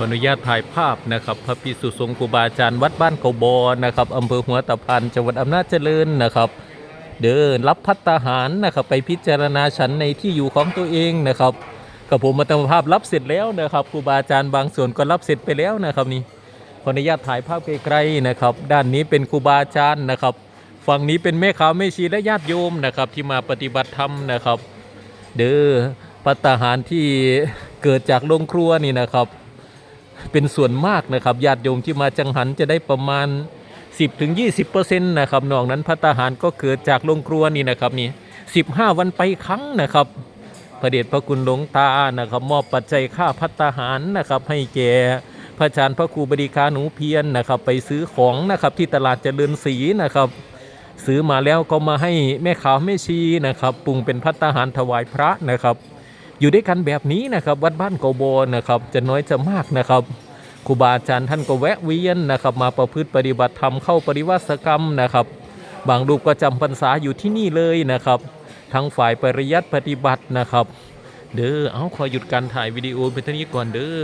ออนุญาตถ่ายภาพนะครับพระพิสุสงฆ์ครูบาอาจารย์วัดบ้านเขาบอนะครับอำเภอหัวตะพานจังหวัดอำนาจเจริญนะครับ เดินรับพัตตาหารนะครับไปพิจารณาฉันในที่อยู่ของตัวเองนะครับกับผมมาตามภาพรับเสร็จแล้วนะครับครูบาอาจารย์บางส่วนก็รับเสร็จไปแล้วนะครับนี่ขออนุญาตถ่ายภาพไกลๆนะครับ ด้านนี้เป็นครูบาอาจารย์นะครับฝั่งนี้เป็นแม่ขาวแม่ชีและญาติโยมนะครับที่มาปฏิบัติธรรมนะครับ เด้อพัตตาหารที่เกิดจากโรงครัวนี่นะครับ เป็นส่วนมากนะครับญาติโยมที่มาจังหันจะได้ประมาณ 10-20%นะครับนอกนั้นพัตาหารก็เกิดจากโรงครัวนี่นะครับนี่15 วันไปครั้งนะครับพระเดชพระคุณหลวงตานะครับมอบปัจจัยค่าพัตาหารนะครับให้แก่พระอาจารย์พระครูบดีคาหนูเพียรนะครับ ไปซื้อของนะครับที่ตลาดเจริญศรีนะครับ ซื้อมาแล้วก็มาให้แม่ขาวแม่ชีนะครับปรุงเป็นพัตาหารถวายพระนะครับ อยู่ด้วยกันแบบนี้นะครับ วัดบ้านโกโบนะครับจะน้อยจะมากนะครับครูบาอาจารย์ท่านก็แวะเวียนนะครับ มาประพฤติปฏิบัติธรรมเข้าปริวัติกรรมนะครับ บางรูปก็จำพรรษาอยู่ที่นี่เลยนะครับ ทั้งฝ่ายปริยัติปฏิบัตินะครับ เด้อเอาขอหยุดการถ่ายวิดีโอไปเท่านี้ก่อนเด้อ